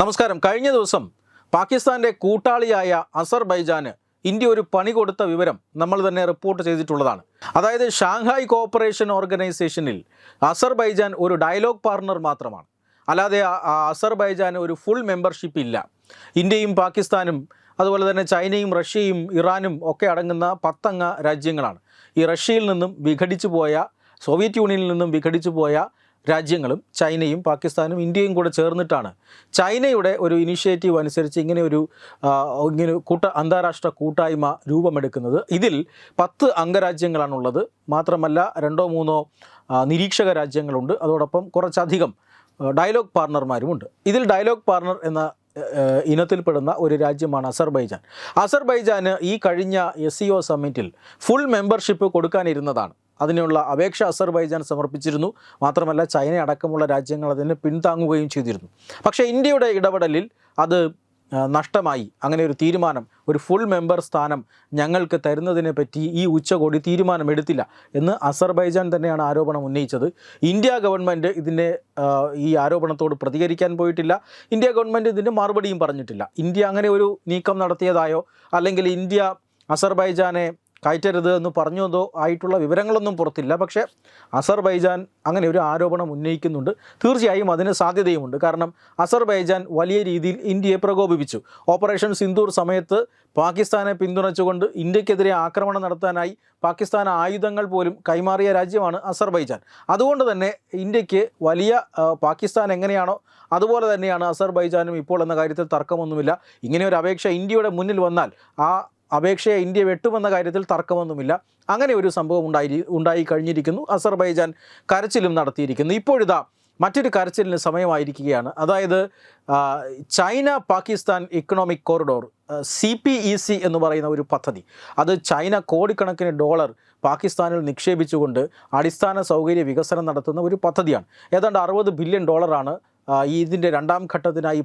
നമസ്കാരം. കഴിഞ്ഞ ദിവസം പാകിസ്ഥാന്റെ കൂട്ടാളിയായ അസർബൈജാന് ഇന്ത്യ ഒരു പണി കൊടുത്ത വിവരം നമ്മൾ തന്നെ റിപ്പോർട്ട് ചെയ്തിട്ടുള്ളതാണ്. അതായത് ഷാങ്ഹായ് കോപ്പറേഷൻ ഓർഗനൈസേഷനിൽ അസർബൈജാൻ ഒരു ഡയലോഗ് പാർട്ണർ മാത്രമാണ്. അല്ലാതെ അസർബൈജാന് ഒരു ഫുൾ മെമ്പർഷിപ്പ് ഇല്ല. ഇന്ത്യയും പാകിസ്ഥാനും അതുപോലെ തന്നെ ചൈനയും റഷ്യയും ഇറാനും ഒക്കെ അടങ്ങുന്ന പത്തംഗ രാജ്യങ്ങളാണ്. ഈ റഷ്യയിൽ നിന്നും വിഘടിച്ചു പോയ സോവിയറ്റ് യൂണിയനിൽ നിന്നും വിഘടിച്ചു പോയ രാജ്യങ്ങളും ചൈനയും പാകിസ്ഥാനും ഇന്ത്യയും കൂടെ ചേർന്നിട്ടാണ് ചൈനയുടെ ഒരു ഇനിഷ്യേറ്റീവ് അനുസരിച്ച് ഇങ്ങനെ ഒരു ഇങ്ങനെ കൂട്ട അന്താരാഷ്ട്ര കൂട്ടായ്മ രൂപമെടുക്കുന്നത്. ഇതിൽ പത്ത് അംഗരാജ്യങ്ങളാണുള്ളത്. മാത്രമല്ല രണ്ടോ മൂന്നോ നിരീക്ഷക രാജ്യങ്ങളുണ്ട്. അതോടൊപ്പം കുറച്ചധികം ഡയലോഗ് പാർട്ണർമാരുമുണ്ട്. ഇതിൽ ഡയലോഗ് പാർട്ണർ എന്ന ഇനത്തിൽപ്പെടുന്ന ഒരു രാജ്യമാണ് അസർബൈജാൻ. അസർബൈജാന് ഈ കഴിഞ്ഞ എസ് സമ്മിറ്റിൽ ഫുൾ മെമ്പർഷിപ്പ് കൊടുക്കാനിരുന്നതാണ്. അതിനുള്ള അപേക്ഷ അസർബൈജാൻ സമർപ്പിച്ചിരുന്നു. മാത്രമല്ല ചൈന അടക്കമുള്ള രാജ്യങ്ങൾ അതിനെ പിന്താങ്ങുകയും ചെയ്തിരുന്നു. പക്ഷേ ഇന്ത്യയുടെ ഇടപെടലിൽ അത് നഷ്ടമായി. അങ്ങനെ ഒരു തീരുമാനം ഒരു ഫുൾ മെമ്പർ സ്ഥാനം ഞങ്ങൾക്ക് തരുന്നതിനെ പറ്റി ഈ ഉച്ചകോടി തീരുമാനമെടുത്തില്ല എന്ന് അസർബൈജാൻ തന്നെയാണ് ആരോപണം ഉന്നയിച്ചത്. ഇന്ത്യ ഗവൺമെന്റ് ഇതിന്റെ ഈ ആരോപണത്തോട് പ്രതികരിക്കാൻ പോയിട്ടില്ല. ഇന്ത്യ ഗവൺമെന്റ് ഇതിന്റെ മറുപടിയും പറഞ്ഞിട്ടില്ല. ഇന്ത്യ അങ്ങനെ ഒരു നീക്കം നടത്തിയതായോ അല്ലെങ്കിൽ ഇന്ത്യ അസർബൈജാനെ കയറ്റരുത് എന്ന് പറഞ്ഞതോ ആയിട്ടുള്ള വിവരങ്ങളൊന്നും പുറത്തില്ല. പക്ഷേ അസർബൈജാൻ അങ്ങനെ ഒരു ആരോപണം ഉന്നയിക്കുന്നുണ്ട്. തീർച്ചയായും അതിന് സാധ്യതയുമുണ്ട്. കാരണം അസർബൈജാൻ വലിയ രീതിയിൽ ഇന്ത്യയെ പ്രകോപിപ്പിച്ചു. ഓപ്പറേഷൻ സിന്ദൂർ സമയത്ത് പാകിസ്ഥാനെ പിന്തുണച്ചുകൊണ്ട് ഇന്ത്യക്കെതിരെ ആക്രമണം നടത്താനായി പാകിസ്ഥാൻ ആയുധങ്ങൾ പോലും കൈമാറിയ രാജ്യമാണ് അസർബൈജാൻ. അതുകൊണ്ട് തന്നെ ഇന്ത്യയ്ക്ക് വലിയ പാകിസ്ഥാൻ എങ്ങനെയാണോ അതുപോലെ തന്നെയാണ് അസർബൈജാനും ഇപ്പോൾ എന്ന കാര്യത്തിൽ തർക്കമൊന്നുമില്ല. ഇങ്ങനെ ഒരു അപേക്ഷ ഇന്ത്യയുടെ മുന്നിൽ വന്നാൽ ആ അപേക്ഷയെ ഇന്ത്യ വെട്ടുമെന്ന കാര്യത്തിൽ തർക്കമൊന്നുമില്ല. അങ്ങനെ ഒരു സംഭവം ഉണ്ടായി ഉണ്ടായി കഴിഞ്ഞിരിക്കുന്നു. അസർബൈജാൻ കരച്ചിലും നടത്തിയിരിക്കുന്നു. ഇപ്പോഴിതാ മറ്റൊരു കരച്ചിലിന് സമയമായിരിക്കുകയാണ്. അതായത് China Pakistan economic corridor C P E C എന്ന് പറയുന്ന ഒരു പദ്ധതി. അത് ചൈന കോടിക്കണക്കിന് ഡോളർ പാകിസ്ഥാനിൽ നിക്ഷേപിച്ചുകൊണ്ട് അടിസ്ഥാന സൗകര്യ വികസനം നടത്തുന്ന ഒരു പദ്ധതിയാണ്. ഏതാണ്ട് അറുപത് ബില്യൺ ഡോളറാണ് ഈ ഇതിന്റെ രണ്ടാം ഘട്ടത്തിനായി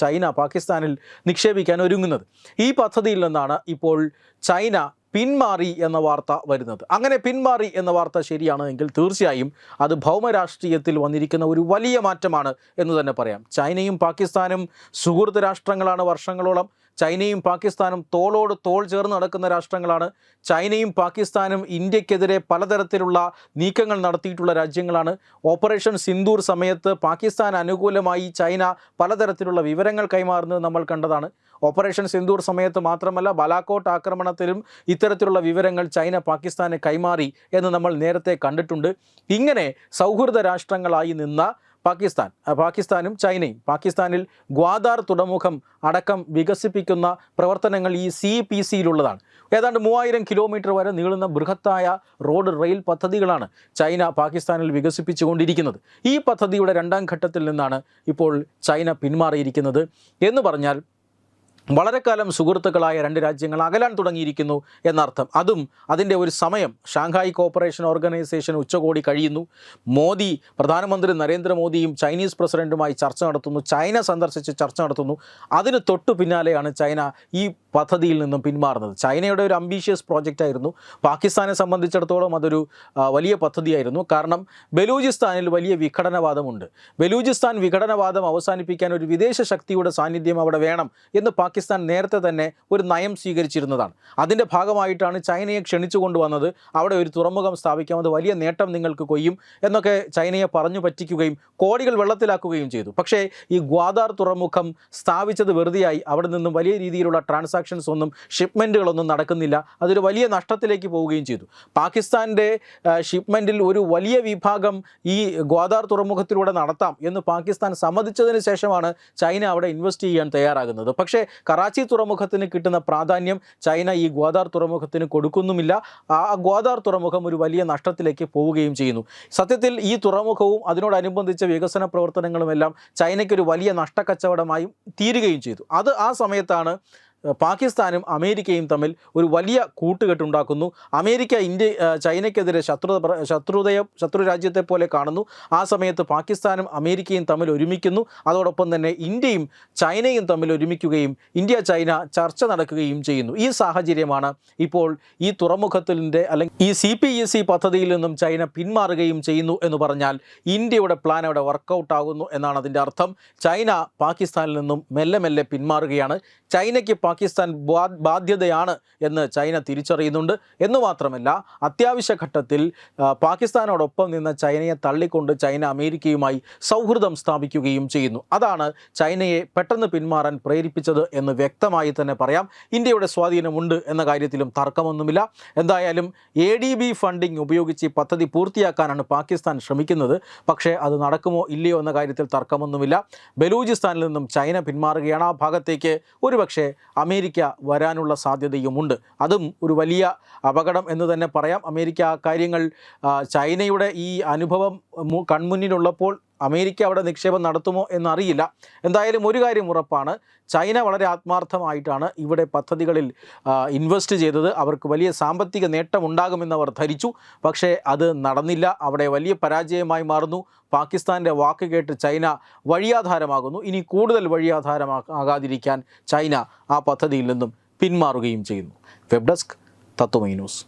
ചൈന പാകിസ്ഥാനിൽ നിക്ഷേപിക്കാൻ ഒരുങ്ങുന്നത്. ഈ പദ്ധതിയിൽ നിന്നാണ് ഇപ്പോൾ ചൈന പിന്മാറി എന്ന വാർത്ത വരുന്നത്. അങ്ങനെ പിന്മാറി എന്ന വാർത്ത ശരിയാണ് എങ്കിൽ തീർച്ചയായും അത് ഭൗമരാഷ്ട്രീയത്തിൽ വന്നിരിക്കുന്ന ഒരു വലിയ മാറ്റമാണ് എന്ന് തന്നെ പറയാം. ചൈനയും പാകിസ്ഥാനും സുഹൃത്ത് രാഷ്ട്രങ്ങളാണ് വർഷങ്ങളോളം. ചൈനയും പാകിസ്ഥാനും തോളോട് തോൾ ചേർന്ന് നടക്കുന്ന രാഷ്ട്രങ്ങളാണ്. ചൈനയും പാകിസ്ഥാനും ഇന്ത്യക്കെതിരെ പലതരത്തിലുള്ള നീക്കങ്ങൾ നടത്തിയിട്ടുള്ള രാജ്യങ്ങളാണ്. ഓപ്പറേഷൻ സിന്ദൂർ സമയത്ത് പാകിസ്ഥാൻ അനുകൂലമായി ചൈന പലതരത്തിലുള്ള വിവരങ്ങൾ കൈമാറുന്നത് നമ്മൾ കണ്ടതാണ്. ഓപ്പറേഷൻ സിന്ദൂർ സമയത്ത് മാത്രമല്ല ബലാക്കോട്ട് ആക്രമണത്തിലും ഇത്തരത്തിലുള്ള വിവരങ്ങൾ ചൈന പാകിസ്ഥാന് കൈമാറി എന്ന് നമ്മൾ നേരത്തെ കണ്ടിട്ടുണ്ട്. ഇങ്ങനെ സൗഹൃദ രാഷ്ട്രങ്ങളായി നിന്ന പാകിസ്ഥാൻ പാകിസ്ഥാനും ചൈനയും പാകിസ്ഥാനിൽ ഗ്വാദാർ തുറമുഖം അടക്കം വികസിപ്പിക്കുന്ന പ്രവർത്തനങ്ങൾ ഈ സി പി സിയിലുള്ളതാണ്. ഏതാണ്ട് മൂവായിരം കിലോമീറ്റർ വരെ നീളുന്ന ബൃഹത്തായ റോഡ് റെയിൽ പദ്ധതികളാണ് ചൈന പാകിസ്ഥാനിൽ വികസിപ്പിച്ചുകൊണ്ടിരിക്കുന്നത്. ഈ പദ്ധതിയുടെ രണ്ടാം ഘട്ടത്തിൽ നിന്നാണ് ഇപ്പോൾ ചൈന പിന്മാറിയിരിക്കുന്നത്. എന്ന് പറഞ്ഞാൽ വളരെ കാലം സുഹൃത്തുക്കളായ രണ്ട് രാജ്യങ്ങൾ അകലാൻ തുടങ്ങിയിരിക്കുന്നു എന്നർത്ഥം. അതും അതിന്റെ ഒരു സമയം. ഷാങ്ഹായ് കോപ്പറേഷൻ ഓർഗനൈസേഷൻ ഉച്ചകോടി കഴിയുന്നു. മോദി പ്രധാനമന്ത്രി നരേന്ദ്രമോദിയും ചൈനീസ് പ്രസിഡന്റുമായി ചർച്ച നടത്തുന്നു. ചൈന സന്ദർശിച്ച് ചർച്ച നടത്തുന്നു. അതിന് തൊട്ടു പിന്നാലെയാണ് ചൈന ഈ പദ്ധതിയിൽ നിന്നും പിന്മാറുന്നത്. ചൈനയുടെ ഒരു അംബീഷ്യസ് പ്രോജക്റ്റ് ആയിരുന്നു. പാകിസ്ഥാനെ സംബന്ധിച്ചിടത്തോളം അതൊരു വലിയ പദ്ധതിയായിരുന്നു. കാരണം ബലൂചിസ്ഥാനിൽ വലിയ വിഘടനവാദമുണ്ട്. ബലൂചിസ്ഥാൻ വിഘടനവാദം അവസാനിപ്പിക്കാൻ ഒരു വിദേശ ശക്തിയുടെ സാന്നിധ്യം അവിടെ വേണം എന്ന് പാകിസ്ഥാൻ നേരത്തെ തന്നെ ഒരു നയം സ്വീകരിച്ചിരുന്നതാണ്. അതിന്റെ ഭാഗമായിട്ടാണ് ചൈനയെ ക്ഷണിച്ചു കൊണ്ടുവന്നത് അവിടെ ഒരു തുറമുഖം സ്ഥാപിക്കാം. അത് വലിയ നേട്ടം നിങ്ങൾക്ക് കൊയ്യും എന്നൊക്കെ ചൈനയെ പറഞ്ഞു പറ്റിക്കുകയും കോടികൾ വെള്ളത്തിലാക്കുകയും ചെയ്തു. പക്ഷേ ഈ ഗ്വാദാർ തുറമുഖം സ്ഥാപിച്ചത് വെറുതെയായി. അവിടെ നിന്നും വലിയ രീതിയിലുള്ള ട്രാൻസാക്ഷൻസ് ഒന്നും ഷിപ്മെന്റുകളൊന്നും നടക്കുന്നില്ല. അതൊരു വലിയ നഷ്ടത്തിലേക്ക് പോവുകയും ചെയ്തു. പാകിസ്ഥാന്റെ ഷിപ്മെന്റിൽ ഒരു വലിയ വിഭാഗം ഈ ഗ്വാദാർ തുറമുഖത്തിലൂടെ നടത്താം എന്ന് പാകിസ്ഥാൻ സമ്മതിച്ചതിന് ശേഷമാണ് ചൈന അവിടെ ഇൻവെസ്റ്റ് ചെയ്യാൻ തയ്യാറാകുന്നത്. പക്ഷേ കറാച്ചി തുറമുഖത്തിന് കിട്ടുന്ന പ്രാധാന്യം ചൈന ഈ ഗ്വാദാർ തുറമുഖത്തിന് കൊടുക്കുന്നുമില്ല. ആ ഗ്വാദാർ തുറമുഖം ഒരു വലിയ നഷ്ടത്തിലേക്ക് പോവുകയും ചെയ്യുന്നു. സത്യത്തിൽ ഈ തുറമുഖവും അതിനോടനുബന്ധിച്ച വികസന പ്രവർത്തനങ്ങളുമെല്ലാം ചൈനയ്ക്കൊരു വലിയ നഷ്ടക്കച്ചവടമായും തീരുകയും ചെയ്തു. അത് ആ സമയത്താണ് പാകിസ്ഥാനും അമേരിക്കയും തമ്മിൽ ഒരു വലിയ കൂട്ടുകെട്ടുണ്ടാക്കുന്നു. അമേരിക്ക ഇന്ത്യ ചൈനയ്ക്കെതിരെ ശത്രുത പ്ര- ശത്രുതയെ ശത്രു രാജ്യത്തെ പോലെ കാണുന്നു. ആ സമയത്ത് പാകിസ്ഥാനും അമേരിക്കയും തമ്മിൽ ഒരുമിക്കുന്നു. അതോടൊപ്പം തന്നെ ഇന്ത്യയും ചൈനയും തമ്മിൽ ഒരുമിക്കുകയും ഇന്ത്യ ചൈന ചർച്ച നടക്കുകയും ചെയ്യുന്നു. ഈ സാഹചര്യമാണ് ഇപ്പോൾ ഈ തുറമുഖത്തിന്റെ അല്ലെങ്കിൽ ഈ സി പി ഇ സി പദ്ധതിയിൽ നിന്നും ചൈന പിന്മാറുകയും ചെയ്യുന്നു എന്ന് പറഞ്ഞാൽ ഇന്ത്യയുടെ പ്ലാൻ അവിടെ വർക്കൗട്ട് ആകുന്നു എന്നാണ് അതിന്റെ അർത്ഥം. ചൈന പാകിസ്ഥാനിൽ നിന്നും മെല്ലെ മെല്ലെ പിന്മാറുകയാണ്. ചൈനയ്ക്ക് പാകിസ്ഥാൻ ബാധ്യതയാണ് എന്ന് ചൈന തിരിച്ചറിയുന്നുണ്ട്. എന്ന് മാത്രമല്ല അത്യാവശ്യ ഘട്ടത്തിൽ പാകിസ്ഥാനോടൊപ്പം നിന്ന ചൈനയെ തള്ളിക്കൊണ്ട് ചൈന അമേരിക്കയുമായി സൗഹൃദം സ്ഥാപിക്കുകയും ചെയ്യുന്നു. അതാണ് ചൈനയെ പെട്ടെന്ന് പിന്മാറാൻ പ്രേരിപ്പിച്ചത് എന്ന് വ്യക്തമായി തന്നെ പറയാം. ഇന്ത്യയുടെ സ്വാധീനമുണ്ട് എന്ന കാര്യത്തിലും തർക്കമൊന്നുമില്ല. എന്തായാലും എ ഡി ബി ഫണ്ടിംഗ് ഉപയോഗിച്ച് പദ്ധതി പൂർത്തിയാക്കാനാണ് പാകിസ്ഥാൻ ശ്രമിക്കുന്നത്. പക്ഷേ അത് നടക്കുമോ ഇല്ലയോ എന്ന കാര്യത്തിൽ തർക്കമൊന്നുമില്ല. ബലൂചിസ്ഥാനിൽ നിന്നും ചൈന പിന്മാറുകയാണ്. ആ ഭാഗത്തേക്ക് ഒരുപക്ഷെ അമേരിക്ക വരാനുള്ള സാധ്യതയുമുണ്ട്. അതും ഒരു വലിയ അപകടം എന്ന് തന്നെ പറയാം. അമേരിക്ക കാര്യങ്ങൾ ചൈനയുടെ ഈ അനുഭവം കൺമുന്നിലുള്ളപ്പോൾ അമേരിക്ക അവിടെ നിക്ഷേപം നടത്തുമോ എന്നറിയില്ല. എന്തായാലും ഒരു കാര്യം ഉറപ്പാണ്. ചൈന വളരെ ആത്മാർത്ഥമായിട്ടാണ് ഇവിടെ പദ്ധതികളിൽ ഇൻവെസ്റ്റ് ചെയ്തത്. അവർക്ക് വലിയ സാമ്പത്തിക നേട്ടമുണ്ടാകുമെന്ന് അവർ ധരിച്ചു. പക്ഷേ അത് നടന്നില്ല. അവിടെ വലിയ പരാജയമായി മാറുന്നു. പാകിസ്ഥാന്റെ വാക്ക് കേട്ട് ചൈന വഴിയാധാരമാകുന്നു. ഇനി കൂടുതൽ വഴിയാധാരമാകാതിരിക്കാൻ ചൈന ആ പദ്ധതിയിൽ നിന്നും പിന്മാറുകയും ചെയ്യുന്നു. Web desk Tatwamayi news.